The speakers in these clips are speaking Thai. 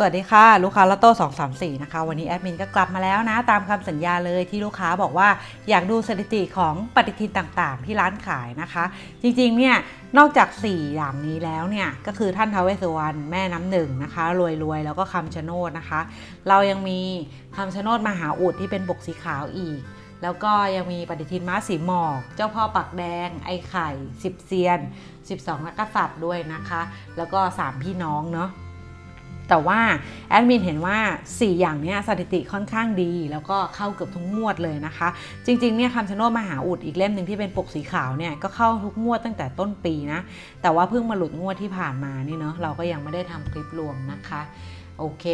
สวัสดีค่ะ ลูกค้าลอตโต้234 นะคะ วันนี้แอดมินก็กลับมาแล้วนะ ตามคำสัญญาเลยที่ลูกค้าบอกว่าอยากดูสถิติของปฏิทินต่างๆ ที่ร้านขายนะคะ จริงๆเนี่ยนอกจาก 4 อย่างนี้แล้วเนี่ยก็คือท่านทาวเวสสุวรรณแม่น้ำหนึ่งนะคะ รวยๆ แล้วก็คำชะโนดนะคะ เรายังมีคำชะโนดมหาอุดที่เป็นปกสีขาวอีกแล้วก็ยังมีปฏิทินม้าสีหมอก เจ้าพ่อปักแดง ไอ้ไข่สิบเซียน 12 นักกษัตริย์ด้วยนะคะ แล้วก็ 3 พี่น้องเนาะ แต่ว่าแอดมินเห็นว่า 4 อย่างเนี้ยสถิติค่อนข้างดี แล้วก็เข้าเกือบทุกงวดเลยนะคะ จริงๆเนี่ยคำชะโนดมหาอุดอีกเล่มหนึ่งที่เป็นปกสีขาวเนี่ยก็เข้าทุกงวดตั้งแต่ต้นปีนะ แต่ว่าเพิ่งมาหลุดงวดที่ผ่านมานี่เนาะเราก็ยังไม่ได้ทำคลิปรวมนะคะ โอเค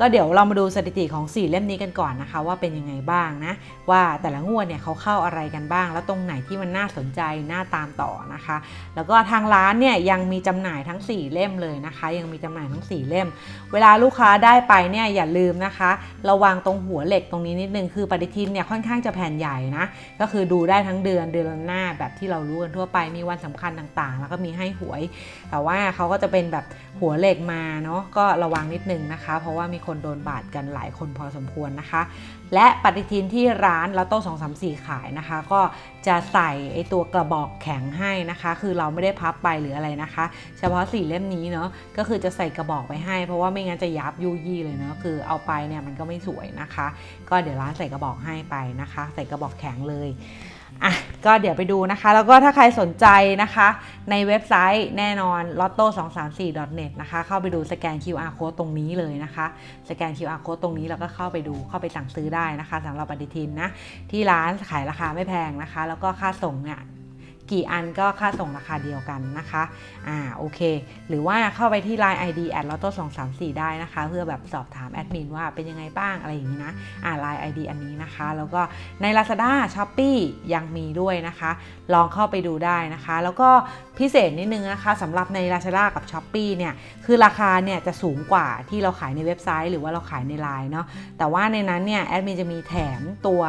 ก็เดี๋ยวเรามาดูสถิติของ 4 เล่มนี้กันก่อนนะคะ ว่าเป็นยังไงบ้างนะ ว่าแต่ละงวดเนี่ยเขาเข้าอะไรกันบ้าง แล้วตรงไหนที่มันน่าสนใจน่าตามต่อนะคะ แล้วก็ทางร้านเนี่ยยังมีจำหน่ายทั้ง 4 เล่มเลยนะคะ ยังมีจำหน่ายทั้ง 4 เล่ม เวลาลูกค้าได้ไปเนี่ยอย่าลืมนะคะ ระวังตรงหัวเหล็กตรงนี้นิดนึงคือปฏิทินเนี่ยค่อนข้างจะแผ่นใหญ่นะก็คือดูได้ทั้งเดือนเดือนหน้าแบบที่เรารู้กันทั่วไปมีวันสำคัญต่างๆ แล้วก็มีให้หวย แต่ว่าเขาก็จะเป็นแบบหัวเหล็กมาเนาะก็ระวังนิดนึงนะคะ เพราะว่ามีคนโดนบาดกันหลายคนพอสมควรนะคะ และปฏิทินที่ร้านลอตโต้สองสามสี่ขายนะคะ ก็จะใส่ไอตัวกระบอกแข็งให้นะคะ คือเราไม่ได้พับไปหรืออะไรนะคะ เฉพาะสี่เล่มนี้เนาะก็คือจะใส่กระบอกไปให้ เพราะว่าไม่งั้นจะยับยุยี่เลยเนาะคือเอาไปเนี่ยมันก็ไม่สวยนะคะ ก็เดี๋ยวร้านใส่กระบอกให้ไปนะคะ ใส่กระบอกแข็งเลย อะก็เดี๋ยวไปดูนะคะ แล้วก็ถ้าใครสนใจนะคะ ในเว็บไซต์แน่นอน lotto 2 3 4 net นะคะ เข้าไปดูสแกน QR code ตรงนี้เลยนะคะ สแกน QR code ตรงนี้แล้วก็เข้าไปดูเข้าไปสั่งซื้อได้นะคะสำหรับปฏิทินนะ ที่ร้านขายราคาไม่แพงนะคะ แล้วก็ค่าส่งเนี่ย กี่อันก็ค่าส่งราคาเดียวกันนะคะอ่าโอเค หรือว่าเข้าไปที่ Line ID at lotto 2 3 4ได้นะคะ เพื่อแบบสอบถามแอดมินว่าเป็นยังไงบ้างอะไรอย่างนี้นะอ่า Line ID อันนี้นะคะ แล้วก็ใน Lazada Shopee ยังมีด้วยนะคะ ลองเข้าไปดูได้นะคะ แล้วก็พิเศษนิดนึงนะคะสำหรับใน Lazada กับ s h อ p e e เนี่ยคือราคาเนี่ยจะสูงกว่าที่เราขายในเว็บไซต์ หรือว่าเราขายในไลน์เนาะแต่ว่าในนั้นเนี่ยแอดมินจะมีแถมตัว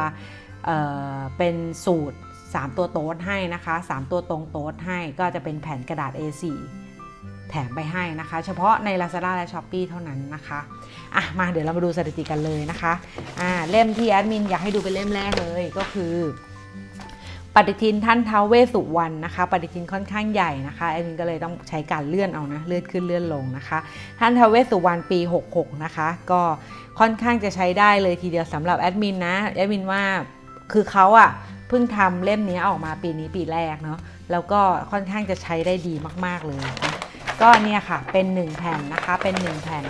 เอ่อเป็นสูตร 3 ตัวโต๊ดให้นะคะ 3 ตัวตรงโต๊ดให้ก็จะเป็นแผ่นกระดาษ A4 แถมไปให้นะคะ เฉพาะใน Lazada และ s h อ p e e เท่านั้นนะคะอะมาเดี๋ยวเรามาดูสถิติกันเลยนะคะอ่าเล่มที่แอดมินอยากให้ดูเป็นเล่มแรกเลยก็คือ ปฏิทินท่านท้าวเวสุวรรณนะคะ ปฏิทินค่อนข้างใหญ่นะคะแอดมินก็เลยต้องใช้การเลื่อนเอานะเลื่อนขึ้นเลื่อนลงนะคะ ท่านท้าวเวสุวรรณปี 66 นะคะ ก็ค่อนข้างจะใช้ได้เลยทีเดียวสำหรับแอดมินนะแอดมินว่าคือเขาอะ พิ่งทำเล่มนี้ออกมาปีนี้ปีแรกเนาะแล้วก็ค่อนข้างจะใช้ได้ดีมาก ๆ เลยนะก็เนี่ยค่ะเป็น1แผ่นนะคะเป็น1แผ่น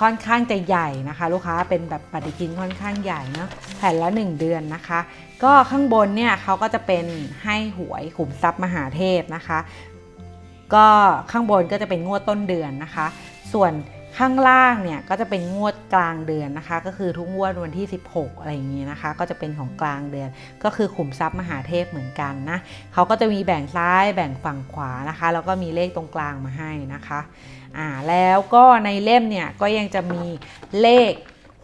ค่อนข้างจะใหญ่นะคะ ลูกค้าเป็นแบบปฏิทินค่อนข้างใหญ่เนาะแผ่นละ 1 เดือนนะคะ ก็ข้างบนเนี่ยเขาก็จะเป็นให้หวยขุมทรัพย์มหาเทพนะคะ ก็ข้างบนก็จะเป็นงวดต้นเดือนนะคะ ส่วน ข้างล่างเนี่ยก็จะเป็นงวดกลางเดือนนะคะ ก็คือทุกงวดวันที่ 16 อะไรอย่างนี้นะคะ ก็จะเป็นของกลางเดือน ก็คือขุมทรัพย์มหาเทพเหมือนกันนะเขาก็จะมีแบ่งซ้ายแบ่งฝั่งขวานะคะ แล้วก็มีเลขตรงกลางมาให้นะคะอ่าแล้วก็ในเล่มเนี่ยก็ยังจะมีเลข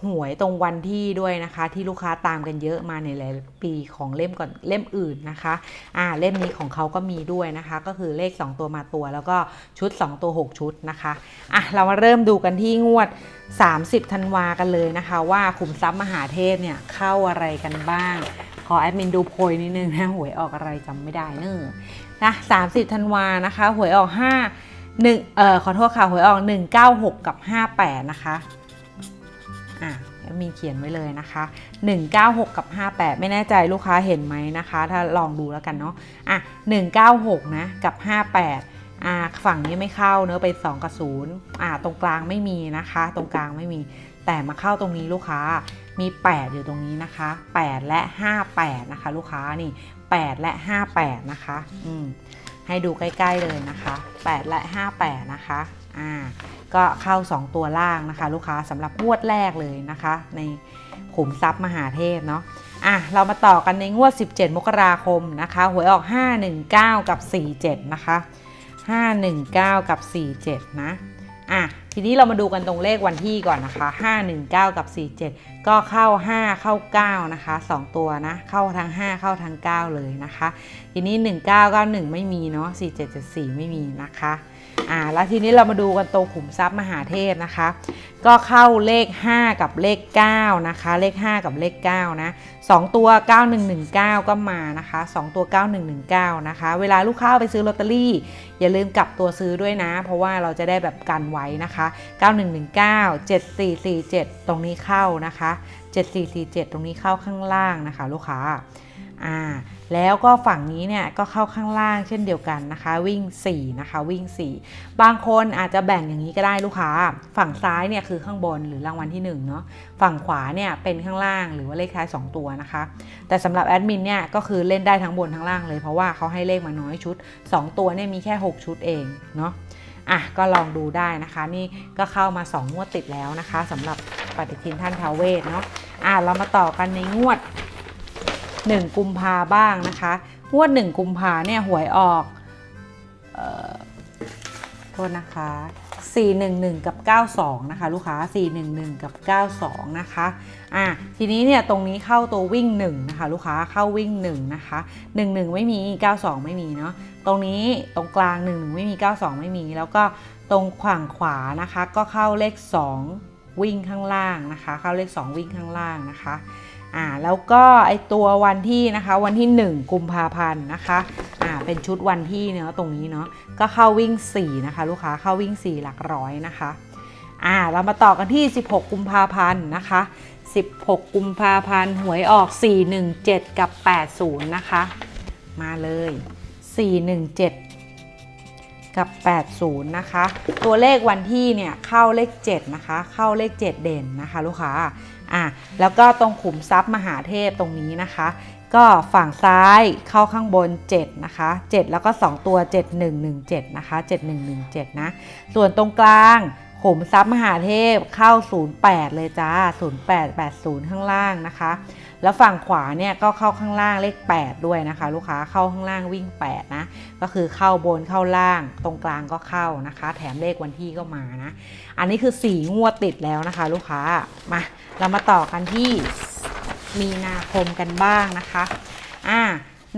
หวยตรงวันที่ด้วยนะคะ ที่ลูกค้าตามกันเยอะมาในหลายปีของเล่มก่อนเล่มอื่นนะคะอ่าเล่มนี้ของเขาก็มีด้วยนะคะ ก็คือเลข 2 ตัวมาตัว แล้วก็ชุด 2 ตัว 6 ชุดนะคะอะเรามาเริ่มดูกันที่งวด 30ธันวากันเลยนะคะ ว่าขุมทรัพย์มหาเทพเนี่ยเข้าอะไรกันบ้าง ขอแอดมินดูโพยนิดนึงนะหวยออกอะไรจำไม่ได้เนอะนะ30ธันวานะคะหวยออก5 1เอ่อขอโทษค่ะหวยออก196กับ58นะคะ อะมีเขียนไว้เลยนะคะ 196 กับ 58 ไม่แน่ใจลูกค้าเห็นไหมนะคะ ถ้าลองดูแล้วกันเนาะอะ196 นะ กับ 58อ่าฝั่งนี้ไม่เข้าเนอะไป 2 กับ0อ่าตรงกลางไม่มีนะคะ ตรงกลางไม่มี แต่มาเข้าตรงนี้ลูกค้ามี 8 อยู่ตรงนี้นะคะ 8 และ 58 นะคะ ลูกค้านี่ 8 และ 58 นะคะ อืมให้ดูใกล้ ๆ เลยนะคะ 8 และ 58 นะคะ อ่า ก็เข้า 2 ตัวล่างนะคะ ลูกค้าสำหรับงวดแรกเลยนะคะ ในขุมทรัพย์มหาเทพเนาะอะเรามาต่อกันในงวด 17 มกราคมนะคะหวยออก 519 กับ 47 นะคะ 519 กับ 47 นะอะทีนี้เรามาดูกันตรงเลขวันที่ก่อนนะคะ 519 กับ 47 ก็เข้า 5 เข้า 9 นะคะ 2 ตัวนะ เข้าทั้ง 5 เข้าทั้ง 9 เลยนะคะ ทีนี้ 1991 ไม่มีเนาะ4774 ไม่มีนะคะ อ่าแล้วทีนี้เรามาดูกันตรงขุมทรัพย์มหาเทพนะคะ ก็เข้าเลข 5 กับเลข 9 นะคะ เลข 5 กับเลข 9 นะ 2 ตัว 9119 ก็มานะคะ 2 ตัว 9119 นะคะ เวลาลูกค้าเอาไปซื้อลอตเตอรี่ อย่าลืมกลับตัวซื้อด้วยนะ เพราะว่าเราจะได้แบบกันไว้นะคะ 9119 7447 ตรงนี้เข้านะคะ 7447 ตรงนี้เข้าข้างล่างนะคะ ลูกค้าอ่า แล้วก็ฝั่งนี้เนี่ยก็เข้าข้างล่างเช่นเดียวกันนะคะ วิ่ง 4 นะคะ วิ่ง 4 บางคนอาจจะแบ่งอย่างนี้ก็ได้ลูกค้า ฝั่งซ้ายเนี่ยคือข้างบนหรือรางวัลที่1เนาะฝั่งขวาเนี่ยเป็นข้างล่างหรือว่าเลขท้าย 2 ตัวนะคะ แต่สำหรับแอดมินเนี่ยก็คือเล่นได้ทั้งบนทั้งล่างเลยเพราะว่าเขาให้เลขมาน้อยชุด 2 ตัวเนี่ยมีแค่ 6 ชุดเองเนาะอะก็ลองดูได้นะคะ นี่ก็เข้ามา 2 งวดติดแล้วนะคะสำหรับปฏิทินท่านทาวเวศเนาะอะเรามาต่อกันในงวด 1 กุมภาบ้างนะคะงวด 1 กุมภาเนี่ยหวยออกเอ่อโทษนะคะ 411 กับ 92 นะคะ ลูกค้า 411 กับ 92 นะคะอะทีนี้เนี่ยตรงนี้เข้าตัววิ่ง 1 นะคะ ลูกค้าเข้าวิ่ง 1 นะคะ 11 ไม่มี 92 ไม่มีเนาะตรงนี้ตรงกลาง 11 ไม่มี 92 ไม่มี แล้วก็ตรงขวางขวานะคะ ก็เข้าเลข 2 วิ่งข้างล่างนะคะ เข้าเลข 2 วิ่งข้างล่างนะคะ อ่าแล้วก็ไอตัววันที่นะคะวันที่ 1 กุมภาพันธ์นะคะอ่าเป็นชุดวันที่เนาะตรงนี้เนาะก็เข้าวิ่ง 4 นะคะ ลูกค้าเข้าวิ่ง 4 หลักร้อยนะคะอ่าเรามาต่อกันที่ 16 กุมภาพันธ์นะคะ 16 กุมภาพันธ์หวยออก 417 กับ 80 นะคะ มาเลย 417 กับ 80 นะคะ ตัวเลขวันที่เนี่ยเข้าเลข 7 นะคะ เข้าเลข 7 เด่นนะคะ ลูกค้าอะแล้วก็ตรงขุมทรัพย์มหาเทพตรงนี้นะคะ ก็ฝั่งซ้ายเข้าข้างบน 7 นะคะ 7 แล้วก็ 2 ตัว 7117 นะคะ 7117 นะ ส่วนตรงกลางขุมทรัพย์มหาเทพเข้า 08 เลยจ้า 0880 ข้างล่างนะคะ แล้วฝั่งขวาเนี่ยก็เข้าข้างล่างเลข 8 ด้วยนะคะ ลูกค้าเข้าข้างล่างวิ่ง 8 นะ ก็คือเข้าบนเข้าล่าง ตรงกลางก็เข้านะคะ แถมเลขวันที่ก็มานะ อันนี้คือ 4 งวดติดแล้วนะคะ ลูกค้ามาเรามาต่อกันที่มีนาคมกันบ้างนะคะอ่า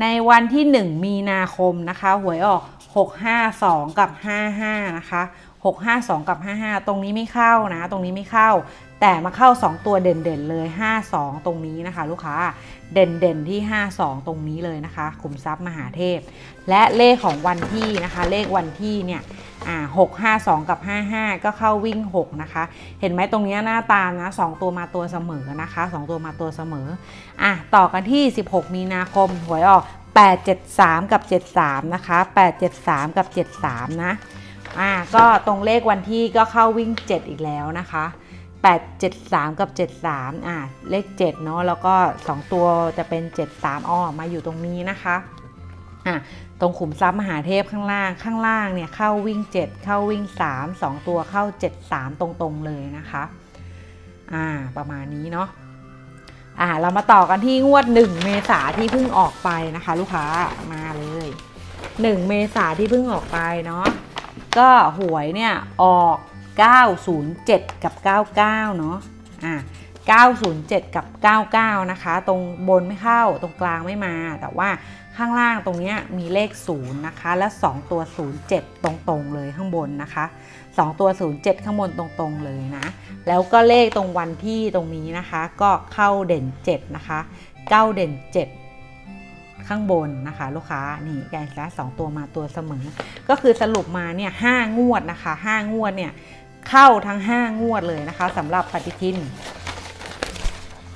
ในวันที่ 1 มีนาคมนะคะ หวยออก 652 กับ 55 นะคะ 652 กับ 55 ตรงนี้ไม่เข้านะ ตรงนี้ไม่เข้า แต่มาเข้า 2 ตัวเด่นๆเลย 52 ตรงนี้นะคะ ลูกค้าเด่นๆที่ 52 ตรงนี้เลยนะคะขุมทรัพย์มหาเทพ และเลขของวันที่นะคะ เลขวันที่เนี่ยอ่า6 5 2กับ 55 ก็เข้าวิ่ง 6 นะคะ เห็นไหมตรงนี้หน้าตานะ2ตัวมาตัวเสมอนะคะ 2 ตัวมาตัวเสมออะต่อกันที่ 16 มีนาคมหวยออก873 กับ 73 นะคะ 873 กับ 73 นะ อ่าก็ตรงเลขวันที่ก็เข้าวิ่ง 7 อีกแล้วนะคะ 873 กับ 73อ่าเลข7เนาะแล้วก็ 2 ตัวจะเป็น 73อ้อมาอยู่ตรงนี้นะคะอะตรงขุมทรัพย์มหาเทพข้างล่างข้างล่างเนี่ยเข้าวิ่ง 7 เข้าวิ่ง 3 2 ตัวเข้า 7 3 ตรงๆเลยนะคะอ่าประมาณนี้เนาะอ่าเรามาต่อกันที่งวด 1 เมษาที่เพิ่งออกไปนะคะ ลูกค้ามาเลย 1 เมษาที่เพิ่งออกไปเนาะ ก็หวยเนี่ยออก 907 กับ 99 เนาะอ่า907 กับ 99 นะคะ ตรงบนไม่เข้าตรงกลางไม่มา แต่ว่าข้างล่างตรงนี้มีเลข 0 นะคะ และ 2 ตัว 07 ตรงๆ เลยข้างบนนะคะ 2 ตัว 07 ข้างบนตรงๆ เลยนะ แล้วก็เลขตรงวันที่ตรงนี้นะคะ ก็เข้าเด่น 7 นะคะ 9 เด่น 7 ข้างบนนะคะ ลูกค้านี่แกนละสองตัวมาตัวเสมอ ก็คือสรุปมาเนี่ยห้างวดนะคะห้างวดเนี่ยเข้าทั้ง5งวดเลยนะคะสำหรับปฏิทิน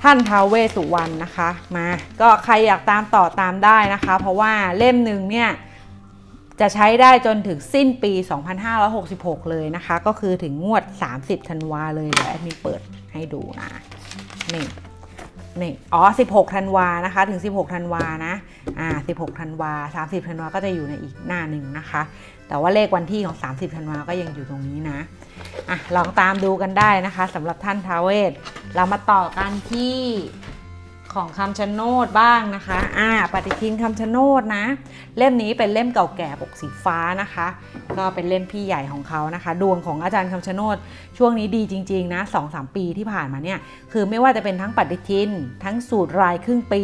ท่านท้าวเวสสุวรรณนะคะมาก็ใครอยากตามต่อตามได้นะคะ เพราะว่าเล่มหนึ่งเนี่ยจะใช้ได้จนถึงสิ้นปี 2566 เลยนะคะ ก็คือถึงงวด 30 ธันวาเลยเดี๋ยวแอดมินเปิดให้ดูนะนี่ นี่อ๋อ 16ธันวานะคะ ถึง 16ธันวานะ อ่า 16ธันวา30ธันวาก็จะอยู่ในอีกหน้าหนึ่งนะคะ แต่ว่าเลขวันที่ของ 30ธันวาก็ยังอยู่ตรงนี้นะ อะ ลองตามดูกันได้นะคะสำหรับท่านท้าเวสเรามาต่อกันที่ ของคำชะโนดบ้างนะคะ อ่า ปฏิทินคำชะโนดนะ เล่มนี้เป็นเล่มเก่าแก่ปกสีฟ้านะคะ ก็เป็นเล่มพี่ใหญ่ของเขานะคะ ดวงของอาจารย์คำชะโนดช่วงนี้ดีจริงๆนะสองสามปีที่ผ่านมาเนี่ย คือไม่ว่าจะเป็นทั้งปฏิทิน ทั้งสูตรรายครึ่งปี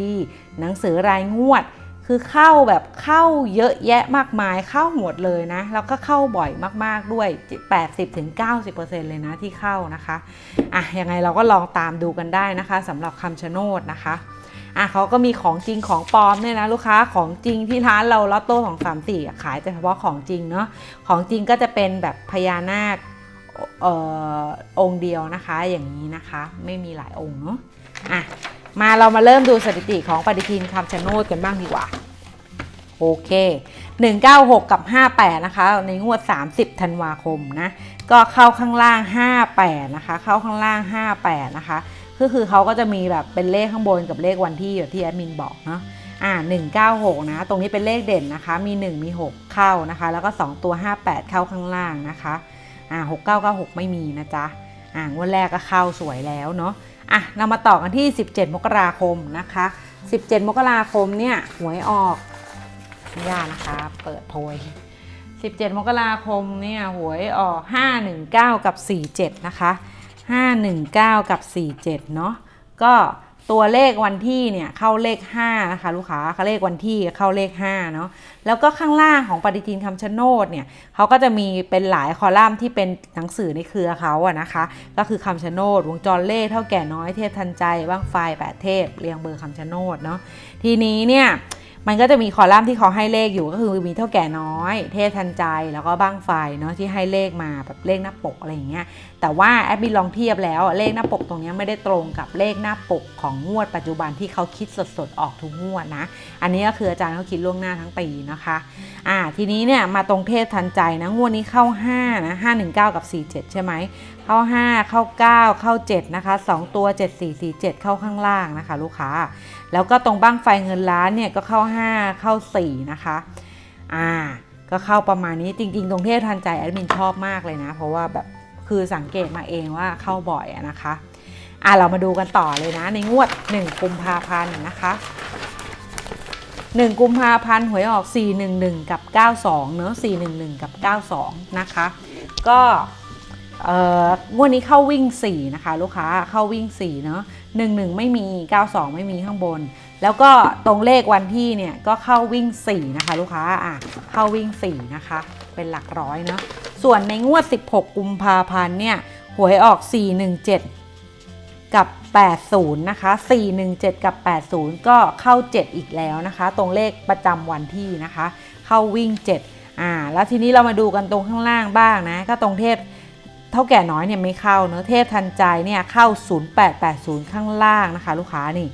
หนังสือรายงวด คือเข้าแบบเข้าเยอะแยะมากมายเข้าหมดเลยนะ แล้วก็เข้าบ่อยมากๆด้วย 80-90%เลยนะที่เข้านะคะอะยังไงเราก็ลองตามดูกันได้นะคะสำหรับคำชะโนดนะคะอะเขาก็มีของจริงของปลอมเนี่ยนะลูกค้าของจริงที่ร้านเราลอตโต้ของสามสี่ขายแต่เฉพาะของจริงเนาะของจริงก็จะเป็นแบบพญานาคเอ่อองค์เดียวนะคะอย่างนี้นะคะ ไม่มีหลายองค์เนาะอะ มาเรามาเริ่มดูสถิติของปฏิทินคำชะโนดกันบ้างดีกว่า โอเค 196 กับ 58 นะคะ ในงวด 30 ธันวาคมนะ ก็เข้าข้างล่าง 58 นะคะ เข้าข้างล่าง 58 นะคะก็คือเขาก็จะมีแบบเป็นเลขข้างบนกับเลขวันที่อย่างที่แอดมินบอกเนาะอ่า196 นะ ตรงนี้เป็นเลขเด่นนะคะ มี 1 มี 6 เข้านะคะ แล้วก็ 2 ตัว 58 เข้าข้างล่างนะคะอ่า6996 ไม่มีนะจ๊ะอ่างวดแรกก็เข้าสวยแล้วเนาะ อะเรามาต่อกันที่ 17 มกราคมนะคะ 17 มกราคมเนี่ยหวยออกไม่ยากนะคะ เปิดโพย 17 มกราคมเนี่ยหวยออก 519 กับ 47 นะคะ 519 กับ 47 เนาะก็ ตัวเลขวันที่เนี่ยเข้าเลข5นะคะลูกค้าเขาเลขวันที่เข้าเลข5เนาะแล้วก็ข้างล่างของปฏิทินคำชะโนดเนี่ยเขาก็จะมีเป็นหลายคอลัมน์ที่เป็นหนังสือในเครือเขาอะนะคะ ก็คือคำชะโนดวงจรเลขเท่าแก่น้อยเทพทันใจบ้างไฟแปดเทพเรียงเบอร์คำชะโนดเนาะทีนี้เนี่ย มันก็จะมีคอลัมน์ที่เขาให้เลขอยู่ก็คือมีเท่าแก่น้อย เทพทันใจแล้วก็บ้างไฟเนาะที่ให้เลขมาแบบเลขหน้าปกอะไรอย่างเงี้ยแต่ว่าแอปบินลองเทียบแล้วเลขหน้าปกตรงนี้ไม่ได้ตรงกับเลขหน้าปกของงวดปัจจุบันที่เขาคิดสดๆออกทุกงวดนะ อันนี้ก็คืออาจารย์เขาคิดล่วงหน้าทั้งปีนะคะอ่าทีนี้เนี่ยมาตรงเทพทันใจนะงวดนี้เข้า5นะ519 กับ 47 ใช่ไหมเข้า 5 เข้า 9 เข้า 7 นะคะ 2 ตัว 7447 เข้าข้างล่างนะคะ ลูกค้า แล้วก็ตรงบ้างไฟเงินล้านเนี่ยก็เข้า 5 เข้า 4 นะคะ อ่า ก็เข้าประมาณนี้จริงๆ ตรงเทพทันใจแอดมินชอบมากเลยนะ เพราะว่าแบบคือสังเกตมาเองว่าเข้าบ่อยนะคะ อ่าเรามาดูกันต่อเลยนะ ในงวด 1 กุมภาพันธ์นะคะ1กุมภาพันธ์หวยออก 411 กับ 92 เนอะ411 กับ 92 นะคะ ก็เอองวดนี้เข้าวิ่ง 4 นะคะ ลูกค้าเข้าวิ่ง 4 เนอะ 11 ไม่มี 92 ไม่มีข้างบน แล้วก็ตรงเลขวันที่เนี่ยก็เข้าวิ่ง 4 นะคะ ลูกค้าอะเข้าวิ่ง 4 นะคะ เป็นหลักร้อยเนอะส่วนในงวด 16 กุมภาพันธ์เนี่ยหวยออก 417 กับ 80 นะคะ 417 กับ 80 ก็เข้า 7 อีกแล้วนะคะ ตรงเลขประจำวันที่นะคะ เข้าวิ่ง 7อ่าแล้วทีนี้เรามาดูกันตรงข้างล่างบ้างนะ ก็ตรงเทพ เท่าแก่น้อยเนี่ยไม่เข้าเนอะเทพทันใจเนี่ยเข้า 0880 ข้างล่างนะคะ ลูกค้านี่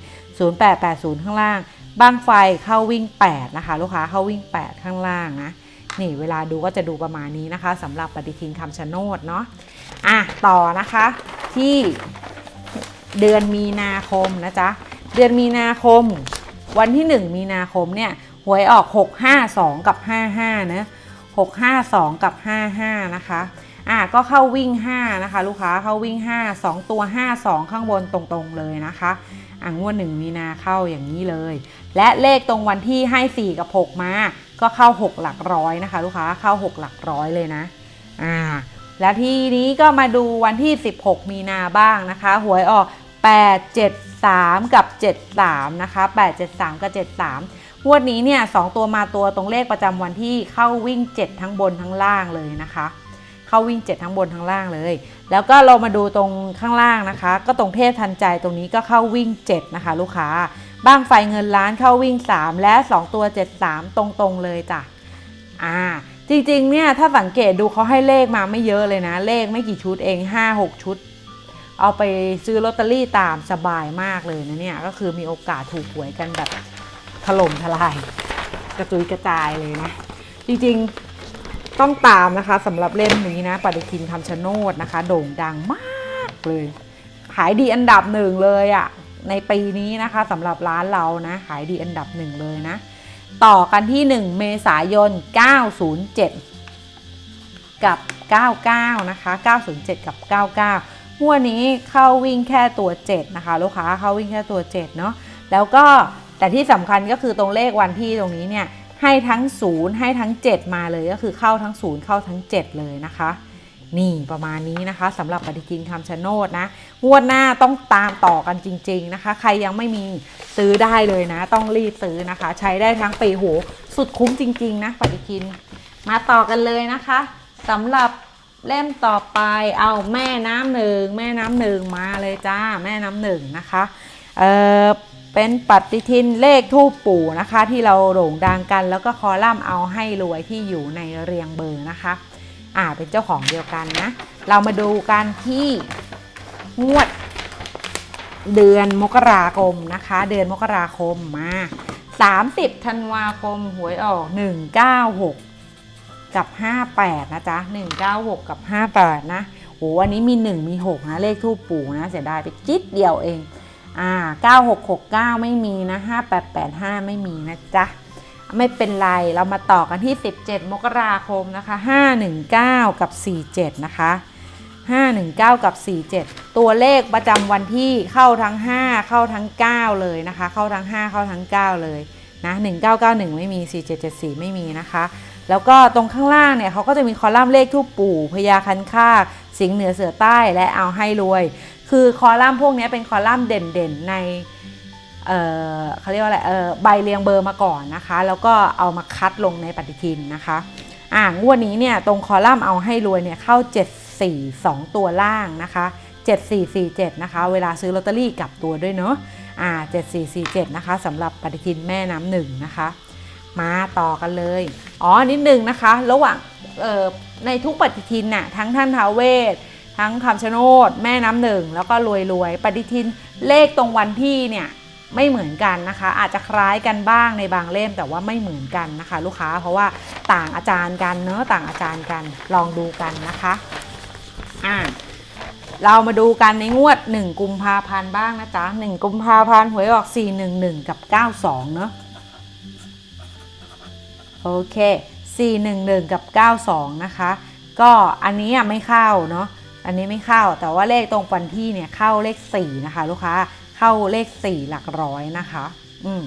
0880 ข้างล่างบ้างไฟเข้าวิ่ง 8 นะคะ ลูกค้าเข้าวิ่ง 8 ข้างล่างนะนี่เวลาดูก็จะดูประมาณนี้นะคะสำหรับปฏิทินคำชะโนดเนาะอะต่อนะคะที่เดือนมีนาคมนะจ๊ะเดือนมีนาคม วันที่ 1 มีนาคมเนี่ยหวยออก 652 กับ 55นะ652 กับ 55 นะคะ อะก็เข้าวิ่ง 5 นะคะ ลูกค้าเข้าวิ่ง 5 2 ตัว 52 ข้างบนตรงๆเลยนะคะอ่างวด1มีนาเข้าอย่างนี้เลย และเลขตรงวันที่ให้ 4 กับ 6 มา ก็เข้า 6 หลักร้อยนะคะ ลูกค้าเข้า 6 หลักร้อยเลยนะอ่าแล้วทีนี้ก็มาดูวันที่ 16 มีนาบ้างนะคะหวยออก 873 กับ 73 นะคะ 873 กับ 73งวดนี้เนี่ยสองตัวมาตัวตรงเลขประจำวันที่เข้าวิ่ง 7 ทั้งบนทั้งล่างเลยนะคะ เข้าวิ่ง 7 ทั้งบนทั้งล่างเลย แล้วก็เรามาดูตรงข้างล่างนะคะ ก็ตรงเทพทันใจตรงนี้ก็เข้าวิ่ง 7 นะคะ ลูกค้าบ้างไฟเงินล้านเข้าวิ่ง 3 และ 2 ตัว 73 ตรงๆเลยจ้ะอ่าจริงๆเนี่ยถ้าสังเกตดูเขาให้เลขมาไม่เยอะเลยนะ เลขไม่กี่ชุดเอง 5-6 ชุด เอาไปซื้อลอตเตอรี่ตามสบายมากเลยนะเนี่ยก็คือมีโอกาสถูกหวยกันแบบถล่มทลาย กระจุยกระจายเลยนะ จริงๆ ต้องตามนะคะสำหรับเล่มนี้นะปฏิทินคำชะโนดนะคะ โด่งดังมากเลยขายดีอันดับหนึ่งเลยอะ่ะในปีนี้นะคะสำหรับร้านเรานะขายดีอันดับหนึ่งเลยนะ ต่อกันที่ 1 เมษายน 907 กับ 99 นะคะ 907 กับ 99งวนี้เข้าวิ่งแค่ตัว 7 นะคะ ลูกค้าเข้าวิ่งแค่ตัว 7 เนาะแล้วก็แต่ที่สำคัญก็คือตรงเลขวันที่ตรงนี้เนี่ย ให้ทั้ง 0 ให้ทั้ง 7 มาเลยก็คือเข้าทั้ง 0 เข้าทั้ง 7 เลยนะคะ นี่ประมาณนี้นะคะสำหรับปฏิทินคำชะโนดนะงวดหน้าต้องตามต่อกันจริง ๆนะคะ ใครยังไม่มีซื้อได้เลยนะ ต้องรีบซื้อนะคะ ใช้ได้ทั้งปีโหสุดคุ้มจริง ๆ นะปฏิทิน มาต่อกันเลยนะคะสำหรับเล่มต่อไปเอาแม่น้ำหนึ่งแม่น้ำหนึ่งมาเลยจ้าแม่น้ำหนึ่งนะคะเออ เป็นปฏิทินเลขทูปปู่นะคะ ที่เราโด่งดังกันแล้วก็คอลัมน์เอาให้รวยที่อยู่ในเรียงเบอร์นะคะ อ่าเป็นเจ้าของเดียวกันนะ เรามาดูกันที่งวดเดือนมกราคมนะคะ เดือนมกราคมมา 30ธันวาคมหวยออก 196 กับ 58 นะจ๊ะ 196 กับ 58 นะโหวันนี้มี 1 มี 6 นะ เลขทูปปู่นะ เสียดายไปจิ๊ดเดียวเอง อ่า9669 ไม่มีนะ 5885 ไม่มีนะจ๊ะ ไม่เป็นไร เรามาต่อกันที่ 17 มกราคมนะคะ 519 กับ 47 นะคะ 519 กับ 47 ตัวเลขประจำวันที่เข้าทั้ง 5 เข้าทั้ง 9 เลยนะคะ เข้าทั้ง 5 เข้าทั้ง 9 เลยนะ1991 ไม่มี 4774 ไม่มีนะคะ แล้วก็ตรงข้างล่างเนี่ยเขาก็จะมีคอลัมน์เลขทูปปู่พญาคันคาก สิงห์เหนือเสือใต้และเอาให้รวย คือคอลัมน์พวกนี้เป็นคอลัมน์เด่นๆในเเขาเรียกว่าอะไรใบเรียงเบอร์มาก่อนนะคะ แล้วก็เอามาคัดลงในปฏิทินนะคะอ่างวดนี้เนี่ยตรงคอลัมน์เอาให้รวยเนี่ยเข้า 74 2 ตัวล่างนะคะ 7447 นะคะ เวลาซื้อลอตเตอรี่กลับตัวด้วยเนาะอ่า7447 นะคะสำหรับปฏิทินแม่น้ำหนึ่งนะคะ มาต่อกันเลย อ๋อนิดนึงนะคะ ระหว่างในทุกปฏิทินน่ะทั้งท่านท้าวเวส ทั้งคำชะโนดแม่น้ำหนึ่งแล้วก็รวยรวยปฏิทินเลขตรงวันที่เนี่ยไม่เหมือนกันนะคะ อาจจะคล้ายกันบ้างในบางเล่มแต่ว่าไม่เหมือนกันนะคะ ลูกค้าเพราะว่าต่างอาจารย์กันเนอะต่างอาจารย์กันลองดูกันนะคะอ่าเรามาดูกันในงวด 1 กุมภาพันธ์บ้างนะจ๊ะ 1 กุมภาพันธ์หวยออก 411 กับ 92 เนอะโอเค 411 กับ 92 นะคะ ก็อันนี้ไม่เข้าเนาะ อันนี้ไม่เข้าแต่ว่าเลขตรงวันที่เนี่ยเข้าเลข4นะคะลูกค้าเข้าเลข 4 หลักร้อยนะคะอืม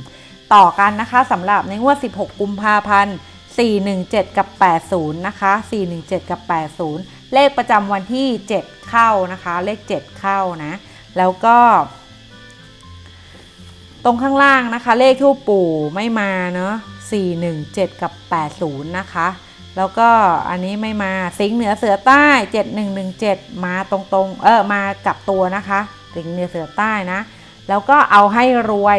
ต่อกันนะคะสำหรับในงวด 16 กุมภาพันธ์417 กับ 80 นะคะ 417 กับ 80 เลขประจำวันที่ 7 เข้านะคะ เลข 7 เข้านะ แล้วก็ ตรงข้างล่างนะคะ เลขทูปปู่ไม่มาเนาะ417 กับ 80 นะคะ แล้วก็อันนี้ไม่มาสิงเหนือเสือใต้ 7117 มาตรงๆ เออมากับตัวนะคะ สิงเหนือเสือใต้นะ แล้วก็เอาให้รวย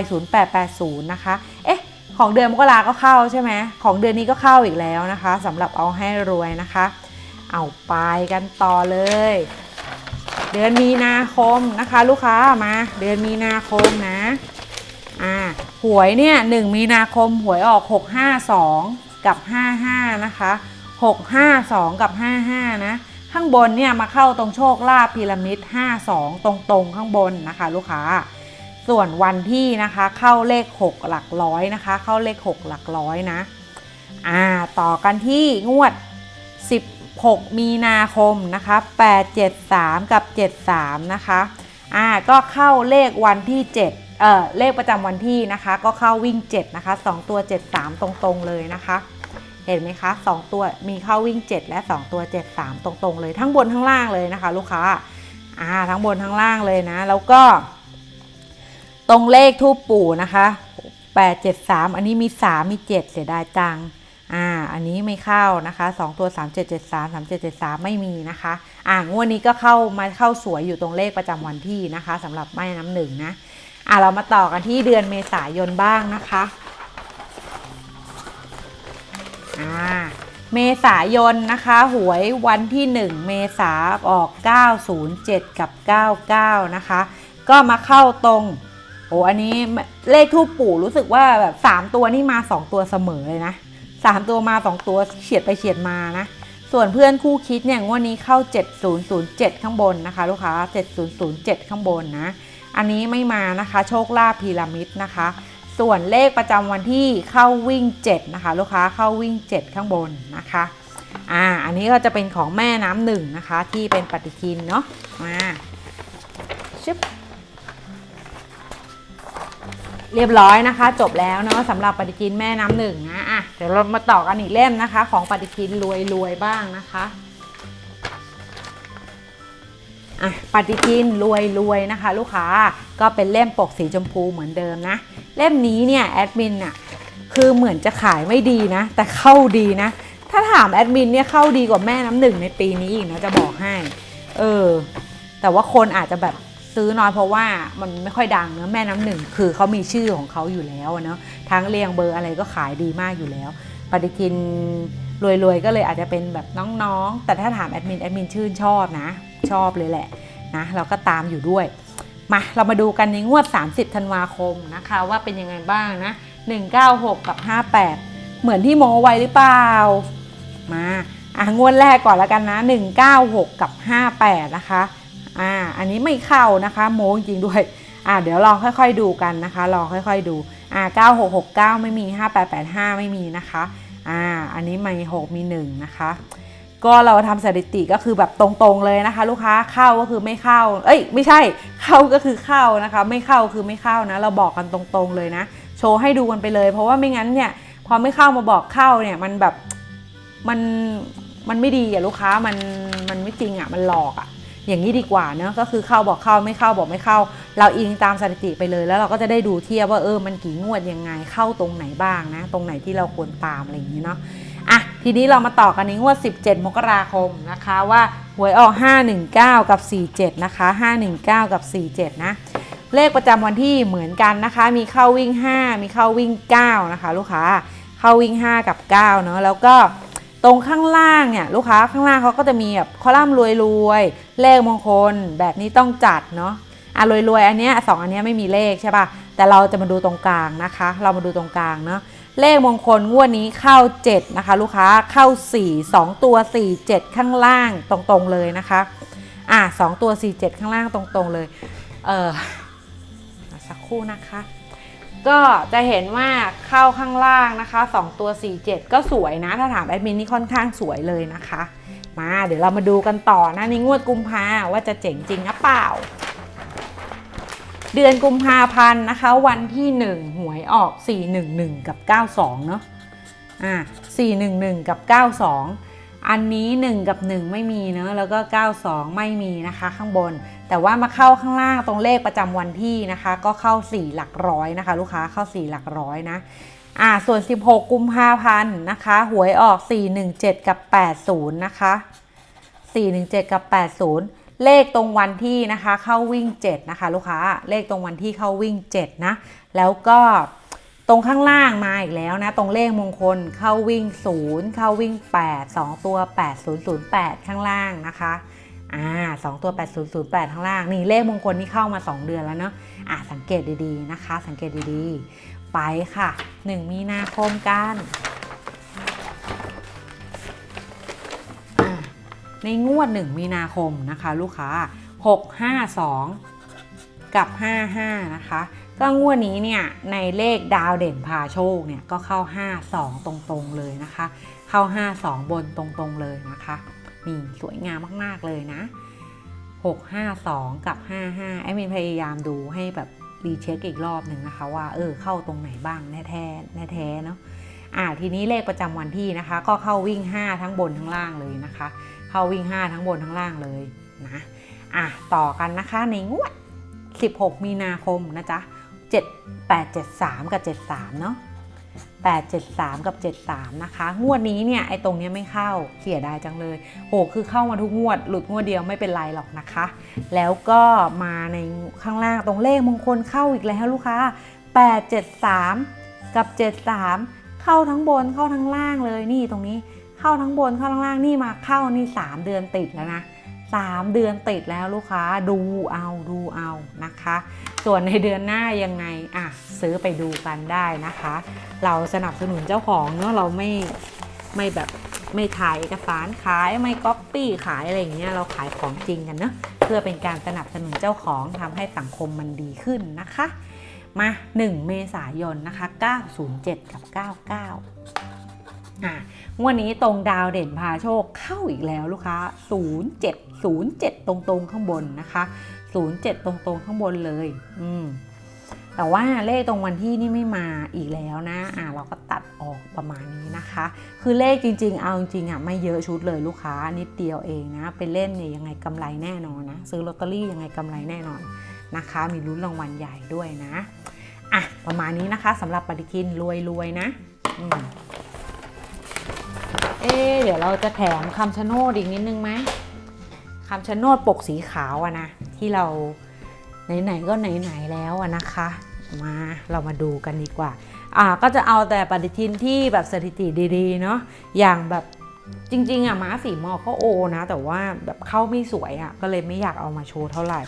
0880 นะคะ เอ๊ะ ของเดือนมกราก็เข้าใช่ไหมของเดือนนี้ก็เข้าอีกแล้วนะคะสำหรับเอาให้รวยนะคะ เอาไปกันต่อเลย เดือนมีนาคมนะคะ ลูกค้ามา เดือนมีนาคมนะ อ่าหวยเนี่ย1มีนาคมหวยออก 652 กับ 55 นะคะ 652 กับ 55 นะ ข้างบนเนี่ยมาเข้าตรงโชคลาภพีระมิด 52 ตรงๆ ข้างบนนะคะ ลูกค้า ส่วนวันที่นะคะเข้าเลข 6 หลักร้อยนะคะ เข้าเลข 6 หลักร้อยนะอ่าต่อกันที่งวด 16 มีนาคมนะคะ 873 กับ 73 นะคะอ่าก็เข้าเลขวันที่ 7 เออเลขประจำวันที่นะคะ ก็เข้าวิ่ง 7 นะคะ 2 ตัว 73 ตรงๆเลยนะคะ เห็นไหมคะ 2 ตัวมีเข้าวิ่ง 7 และ 2 ตัว 73 ตรงๆเลย ทั้งบนทั้งล่างเลยนะคะ ลูกค้าอ่าทั้งบนทั้งล่างเลยนะ แล้วก็ ตรงเลขทูปปู่นะคะ873 อันนี้มี 3 มี 7 เสียดายจังอ่า อันนี้ไม่เข้านะคะ 2 ตัว 3773 3773 ไม่มีนะคะ อ่างวดนี้ก็เข้ามาเข้าสวยอยู่ตรงเลขประจำวันที่นะคะสำหรับแม่น้ำหนึ่งนะ อ่าเรามาต่อกันที่เดือนเมษายนบ้างนะคะอ่าเมษายนนะคะ หวยวันที่ 1 เมษาออก 907 กับ 99 นะคะ ก็มาเข้าตรงโอ้อันนี้เลขทูปปู่รู้สึกว่าแบบ 3 ตัวนี่มา 2 ตัวเสมอเลยนะ 3 ตัวมา 2 ตัวเฉียดไปเฉียดมานะ ส่วนเพื่อนคู่คิดเนี่ยงวดนี้เข้า 7007 ข้างบนนะคะ ลูกค้า 7007 ข้างบนนะ อันนี้ไม่มานะคะ โชคลาภพีระมิดนะคะ ส่วนเลขประจำวันที่เข้าวิ่ง 7 นะคะ ลูกค้าเข้าวิ่ง 7 ข้างบนนะคะอ่าอันนี้ก็จะเป็นของแม่น้ำหนึ่งนะคะ ที่เป็นปฏิทินเนาะมาชึบเรียบร้อยนะคะ จบแล้วเนาะสำหรับปฏิทินแม่น้ำหนึ่งนะอะเดี๋ยวเรามาต่อกันอีกเล่มนะคะ ของปฏิทินรวยรวยบ้างนะคะ อะปฏิทินรวยรวยนะคะ ลูกค้าก็เป็นเล่มปกสีชมพูเหมือนเดิมนะ เล่มนี้เนี่ยแอดมินอะคือเหมือนจะขายไม่ดีนะ แต่เข้าดีนะ ถ้าถามแอดมินเนี่ยเข้าดีกว่าแม่น้ำหนึ่งในปีนี้อีกนะจะบอกให้ เออ แต่ว่าคนอาจจะแบบซื้อน้อยเพราะว่ามันไม่ค่อยดังเนอะแม่น้ำหนึ่งคือเขามีชื่อของเขาอยู่แล้วเนอะทั้งเรียงเบอร์อะไรก็ขายดีมากอยู่แล้ว ปฏิทินรวยๆก็เลยอาจจะเป็นแบบน้องๆ แต่ถ้าถามแอดมินแอดมินชื่นชอบนะ ชอบเลยแหละนะเราก็ตามอยู่ด้วยมาเรามาดูกันในงวด 30 ธันวาคมนะคะว่าเป็นยังไงบ้างนะ 196 กับ 58 เหมือนที่โมไว้หรือเปล่า มาอะงวดแรกก่อนแล้วกันนะ 196 กับ 58 นะคะอ่าอันนี้ไม่เข้านะคะ โมจริงๆด้วยอ่าเดี๋ยวลองค่อยๆดูกันนะคะ ลองค่อยๆดูอ่า9669 ไม่มี 5885 ไม่มีนะคะอ่าอันนี้ไม่6มี 1 นะคะ ก็เราทำสถิติก็คือแบบตรงๆเลยนะคะ ลูกค้าเข้าก็คือไม่เข้า เอ้ยไม่ใช่เข้าก็คือเข้านะคะ ไม่เข้าคือไม่เข้านะ เราบอกกันตรงๆเลยนะ โชว์ให้ดูกันไปเลย เพราะว่าไม่งั้นเนี่ยพอไม่เข้ามาบอกเข้าเนี่ยมันแบบมันมันไม่ดีอะลูกค้ามันมันไม่จริงอะมันหลอกอะอย่างนี้ดีกว่าเนอะก็คือเข้าบอกเข้าไม่เข้าบอกไม่เข้า เราอิงตามสถิติไปเลย แล้วเราก็จะได้ดูเทียบว่าเออมันกี่งวดยังไงเข้าตรงไหนบ้างนะ ตรงไหนที่เราควรตามอะไรอย่างนี้เนาะ ทีนี้เรามาต่อกันในงวด 17 มกราคมนะคะว่าหวยออก 519 กับ 47 นะคะ 519 กับ 47 นะ เลขประจำวันที่เหมือนกันนะคะ มีเข้าวิ่ง 5 มีเข้าวิ่ง 9 นะคะ ลูกค้าเข้าวิ่ง 5 กับ 9 เนาะแล้วก็ตรงข้างล่างเนี่ยลูกค้าข้างล่างเขาก็จะมีแบบคอลัมน์รวยๆ เลขมงคลแบบนี้ต้องจัดเนาะอะรวยๆ อันเนี้ยสองอันเนี้ยไม่มีเลขใช่ป่ะแต่เราจะมาดูตรงกลางนะคะ เรามาดูตรงกลางเนาะ เลขมงคลงวดนี้เข้า 7 นะคะ ลูกค้าเข้า 4 2 ตัว 4 7 ข้างล่างตรงๆเลยนะคะ อะ2ตัว 4 7 ข้างล่างตรงๆเลย เออสักครู่นะคะ ก็จะเห็นว่าเข้าข้างล่างนะคะ 2 ตัว 4 7 ก็สวยนะ ถ้าถามแอดมินนี่ค่อนข้างสวยเลยนะคะ มาเดี๋ยวเรามาดูกันต่อนะในงวดกุมภาว่าจะเจ๋งจริงหรือเปล่า เดือนกุมภาพันธ์นะคะ วันที่ 1 หวยออก 411 กับ 92 เนาะอ่า411 กับ 92 อันนี้ 1 กับ 1 ไม่มีเนาะแล้วก็ 92 ไม่มีนะคะข้างบน แต่ว่ามาเข้าข้างล่างตรงเลขประจำวันที่นะคะ ก็เข้า 4 หลักร้อยนะคะ ลูกค้าเข้า 4 หลักร้อยนะอ่าส่วน 16 กุมภาพันธ์นะคะ หวยออก 417 กับ 80 นะคะ 417 กับ 80 เลขตรงวันที่นะคะเข้าวิ่ง 7 นะคะ ลูกค้าเลขตรงวันที่เข้าวิ่ง 7 นะ แล้วก็ตรงข้างล่างมาอีกแล้วนะ ตรงเลขมงคลเข้าวิ่ง 0 เข้าวิ่ง 8 2 ตัว 8008 ข้างล่างนะคะอ่า2ตัว 8008 ข้างล่าง นี่เลขมงคลที่เข้ามา 2 เดือนแล้วเนาะอ่าสังเกตดีๆนะคะ สังเกตดีๆ ไปค่ะ 1 มีนาคมกัน ในงวด 1 มีนาคมนะคะลูกค้า 652 กับ 55 นะคะ ก็งวดนี้เนี่ยในเลขดาวเด่นพาโชคเนี่ยก็เข้า 52 ตรงๆเลยนะคะ เข้า 52 บนตรงๆเลยนะคะนี่สวยงามมากๆเลยนะ 652 กับ 55 แอดมินพยายามดูให้แบบรีเช็คอีกรอบหนึ่งนะคะว่าเออเข้าตรงไหนบ้างแน่แท้แน่แท้เนาะอ่าทีนี้เลขประจำวันที่นะคะ ก็เข้าวิ่ง 5 ทั้งบนทั้งล่างเลยนะคะ เข้าวิ่ง 5 ทั้งบนทั้งล่างเลยนะอะต่อกันนะคะในงวด 16 มีนาคมนะจ๊ะ7 8 7 3 กับ 73 เนาะ8 7 3 กับ 73 นะคะ งวดนี้เนี่ยไอ้ตรงนี้ไม่เข้าเสียดายจังเลยโหคือเข้ามาทุกงวด หลุดงวดเดียวไม่เป็นไรหรอกนะคะ แล้วก็มาในข้างล่างตรงเลขมงคลเข้าอีกแล้วลูกค้า 8 7 3 กับ 73 เข้าทั้งบนเข้าทั้งล่างเลยนี่ตรงนี้ เข้าทั้งบนเข้าทั้งล่างนี่มาเข้านี่ 3 เดือนติดแล้วนะ 3 เดือนติดแล้วลูกค้าดูเอาดูเอานะคะ ส่วนในเดือนหน้ายังไงอะซื้อไปดูกันได้นะคะ เราสนับสนุนเจ้าของเนาะเราไม่ไม่แบบไม่ถ่ายเอกสารขายไม่ก๊อปปี้ขายอะไรอย่างเงี้ยเราขายของจริงกันเนาะเพื่อเป็นการสนับสนุนเจ้าของทำให้สังคมมันดีขึ้นนะคะ มา 1 เมษายนนะคะ 907 กับ 99 อะงวดนี้ตรงดาวเด่นพาโชคเข้าอีกแล้วลูกค้า 07 07 ตรงๆข้างบนนะคะ 07 ตรงๆข้างบนเลย อืมแต่ว่าเลขตรงวันที่นี่ไม่มาอีกแล้วนะ อ่าเราก็ตัดออกประมาณนี้นะคะ คือเลขจริงๆ เอาจริงอะไม่เยอะชุดเลยลูกค้านิดเดียวเองนะไปเล่นเนี่ยยังไงกำไรแน่นอนนะ ซื้อลอตเตอรี่ยังไงกำไรแน่นอนนะคะ มีลุ้นรางวัลใหญ่ด้วยนะ อะประมาณนี้นะคะสำหรับปฏิทินรวยๆนะ อืม เอ๊เดี๋ยวเราจะแถมคำชะโนดอีกนิดนึงไหมคำชะโนดปกสีขาวอะนะที่เราไหนๆก็ไหนๆแล้วอะนะคะ มาเรามาดูกันดีกว่า อ่าก็จะเอาแต่ปฏิทินที่แบบสถิติดีๆเนาะอย่างแบบจริงๆอะม้าสีมอก็โอนะ แต่ว่าแบบเข้าไม่สวยอะก็เลยไม่อยากเอามาโชว์เท่าไหร่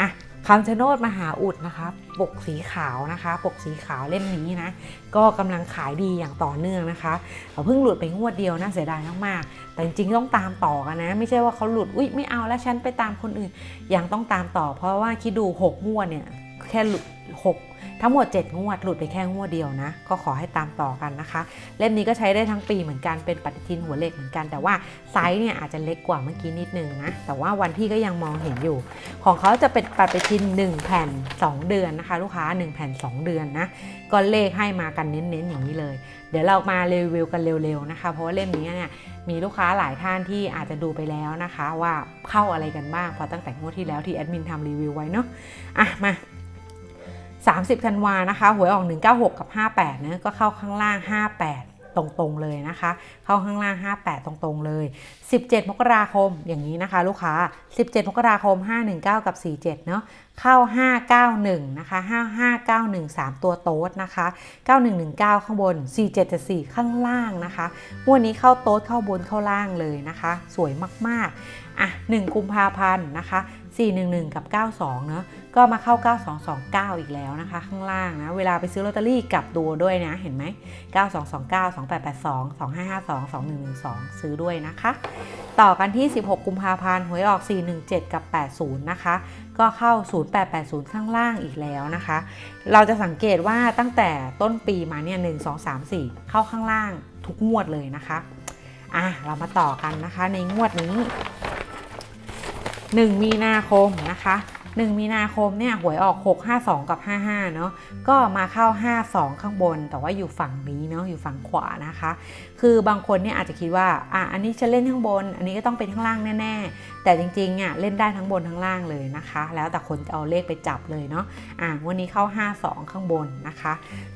อะ คำชะโนดมหาอุดนะคะ ปกสีขาวนะคะ ปกสีขาวเล่มนี้นะ ก็กำลังขายดีอย่างต่อเนื่องนะคะเพิ่งหลุดไปงวดเดียวน่าเสียดายมากๆ แต่จริงๆต้องตามต่อกันนะ ไม่ใช่ว่าเขาหลุด อุ๊ย ไม่เอาแล้วฉันไปตามคนอื่น ยังต้องตามต่อ เพราะว่าคิดดู 6 งวดเนี่ย แค่หลุด6 ทั้งหมด 7 งวดหลุดไปแค่งวดเดียวนะ ก็ขอให้ตามต่อกันนะคะ เล่มนี้ก็ใช้ได้ทั้งปีเหมือนกันเป็นปฏิทินหัวเหล็กเหมือนกัน แต่ว่าไซส์เนี่ยอาจจะเล็กกว่าเมื่อกี้นิดนึงนะ แต่ว่าวันที่ก็ยังมองเห็นอยู่ ของเขาจะเป็นปฏิทิน 1 แผ่น 2 เดือนนะคะ ลูกค้า 1 แผ่น 2 เดือนนะ ก็เลขให้มากันเน้นๆอย่างนี้เลย เดี๋ยวเรามารีวิวกันเร็วๆนะคะ เพราะว่าเล่มนี้เนี่ยมีลูกค้าหลายท่านที่อาจจะดูไปแล้วนะคะ ว่าเข้าอะไรกันบ้างพอตั้งแต่งวดที่แล้วที่แอดมินทำรีวิวไว้เนาะอะมา 30ธันวานะคะหวยออก 196 กับ 58นะก็เข้าข้างล่าง 58 ตรงๆเลยนะคะ เข้าข้างล่าง 58 ตรงๆเลย 17 มกราคมอย่างนี้นะคะ ลูกค้า 17 มกราคม 519 กับ 47 เนาะเข้า 591 นะคะ 5591 3 ตัวโต๊ดนะคะ 9119 ข้างบน 4774 ข้างล่างนะคะงวดนี้เข้าโต๊ดเข้าบนเข้าล่างเลยนะคะ สวยมากๆอะ1กุมภาพันธ์นะคะ 411 กับ 92 เนาะก็มาเข้า 9229 อีกแล้วนะคะ ข้างล่างนะ เวลาไปซื้อลอตเตอรี่กลับตัวด้วยนะ เห็นไหม 9229 2882 2552 2112 ซื้อด้วยนะคะ ต่อกันที่ 16 กุมภาพันธ์ หวยออก 417 กับ 80 นะคะ ก็เข้า 0880 ข้างล่างอีกแล้วนะคะ เราจะสังเกตว่าตั้งแต่ต้นปีมาเนี่ย 1 2 3 4 เข้าข้างล่างทุกงวดเลยนะคะ อะ เรามาต่อกันนะคะในงวดนี้ 1 มีนาคมนะคะ1มีนาคมเนี่ยหวยออก 652 กับ 55 เนาะก็มาเข้า 52 ข้างบน แต่ว่าอยู่ฝั่งนี้เนาะอยู่ฝั่งขวานะคะ คือบางคนเนี่ยอาจจะคิดว่าอะอันนี้จะเล่นข้างบน อันนี้ก็ต้องเป็นข้างล่างแน่ๆ แต่จริงๆอะเล่นได้ทั้งบนทั้งล่างเลยนะคะ แล้วแต่คนจะเอาเลขไปจับเลยเนาะอะวันนี้เข้า 52 ข้างบนนะคะ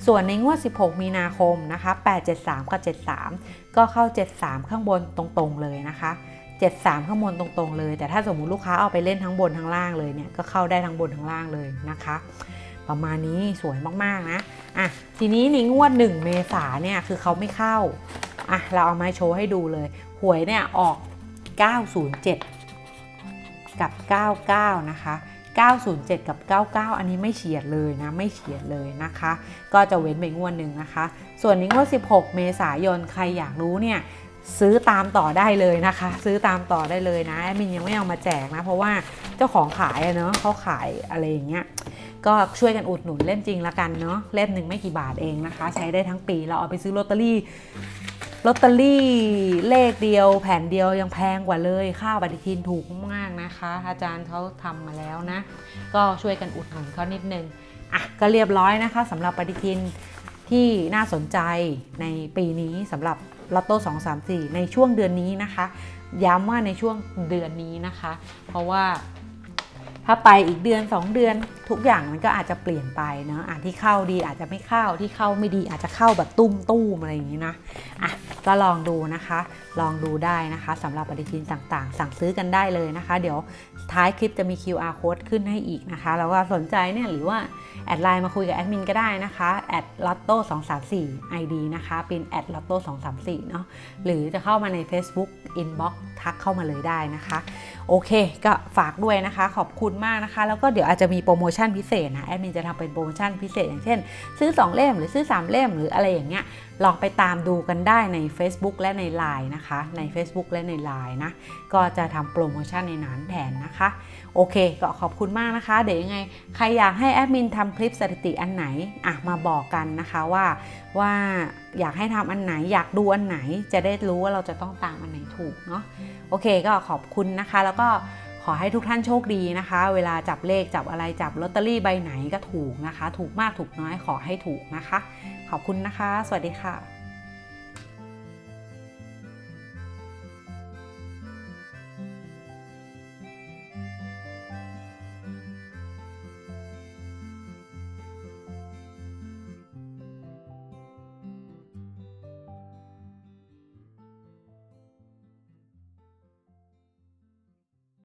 ส่วนในงวด 16 มีนาคมนะคะ873 กับ 73 ก็เข้า 73 ข้างบนตรงๆเลยนะคะ 73 ข้างบนตรงๆเลย แต่ถ้าสมมุติลูกค้าเอาไปเล่นทั้งบนทั้งล่างเลยเนี่ยก็เข้าได้ทั้งบนทั้งล่างเลยนะคะ ประมาณนี้สวยมากๆนะอะทีนี้ในงวด 1 เมษาเนี่ยคือเขาไม่เข้าอะเราเอามาโชว์ให้ดูเลยหวยเนี่ยออก 907 กับ 99 นะคะ 907 กับ 99 อันนี้ไม่เฉียดเลยนะ ไม่เฉียดเลยนะคะ ก็จะเว้นไปงวดหนึ่งนะคะ ส่วนในงวด 16 เมษายน ใครอยากรู้เนี่ย ซื้อตามต่อได้เลยนะคะ ซื้อตามต่อได้เลยนะแอดมินยังไม่เอามาแจกนะ เพราะว่าเจ้าของขายเนาะเขาขายอะไรอย่างเงี้ยก็ช่วยกันอุดหนุนเล่มจริงละกันเนาะเล่มหนึ่งไม่กี่บาทเองนะคะ ใช้ได้ทั้งปีเราเอาไปซื้อลอตเตอรี่ลอตเตอรี่เลขเดียวแผ่นเดียวยังแพงกว่าเลย ค่าปฏิทินถูกมากนะคะ อาจารย์เขาทำมาแล้วนะ ก็ช่วยกันอุดหนุนเขานิดนึงอะก็เรียบร้อยนะคะสำหรับปฏิทินที่น่าสนใจในปีนี้สำหรับ ลอตโต้2 3 4 ในช่วงเดือนนี้นะคะ ย้ำว่าในช่วงเดือนนี้นะคะ เพราะว่าถ้าไปอีกเดือน 2 เดือนทุกอย่างมันก็อาจจะเปลี่ยนไปเนาะอะที่เข้าดีอาจจะไม่เข้าที่เข้าไม่ดีอาจจะเข้าแบบตุ้มตู้มอะไรอย่างนี้นะอะก็ลองดูนะคะ ลองดูได้นะคะสำหรับปฏิทินต่างๆ สั่งซื้อกันได้เลยนะคะ เดี๋ยวท้ายคลิปจะมี QR code ขึ้นให้อีกนะคะ แล้วก็สนใจเนี่ยหรือว่า แอดไลน์มาคุยกับแอดมินก็ได้นะคะแอดลอตโต้สองสามสี่ไอดีนะคะเป็นแอดลอตโต้สองสามสี่เนาะหรือจะเข้ามาใน Facebook Inbox ทักเข้ามาเลยได้นะคะ โอเค ก็ฝากด้วยนะคะ ขอบคุณมากนะคะ แล้วก็เดี๋ยวอาจจะมีโปรโมชั่นพิเศษนะแอดมินจะทำเป็นโปรโมชั่นพิเศษ อย่างเช่น ซื้อ 2 เล่มหรือซื้อ 3 เล่มหรืออะไรอย่างเงี้ยลองไปตามดูกันได้ใน Facebook และใน Line นะคะ ใน Facebook และใน Line นะ ก็จะทำโปรโมชั่นในนั้นแทนนะคะ โอเค ก็ขอบคุณมากนะคะ เดี๋ยวยังไง ใครอยากให้แอดมินทำคลิปสถิติอันไหน อะ มาบอกกันนะคะว่าว่า อยากให้ทำอันไหน อยากดูอันไหนจะได้รู้ว่าเราจะต้องตามอันไหนถูกเนาะโอเคก็ขอบคุณนะคะ แล้วก็ขขอให้ทุกท่านโชคดีนะคะ เวลาจับเลขจับอะไรจับลอตเตอรี่ใบไหนก็ถูกนะคะ ถูกมากถูกน้อยขอให้ถูกนะคะ ขอบคุณนะคะ สวัสดีค่ะ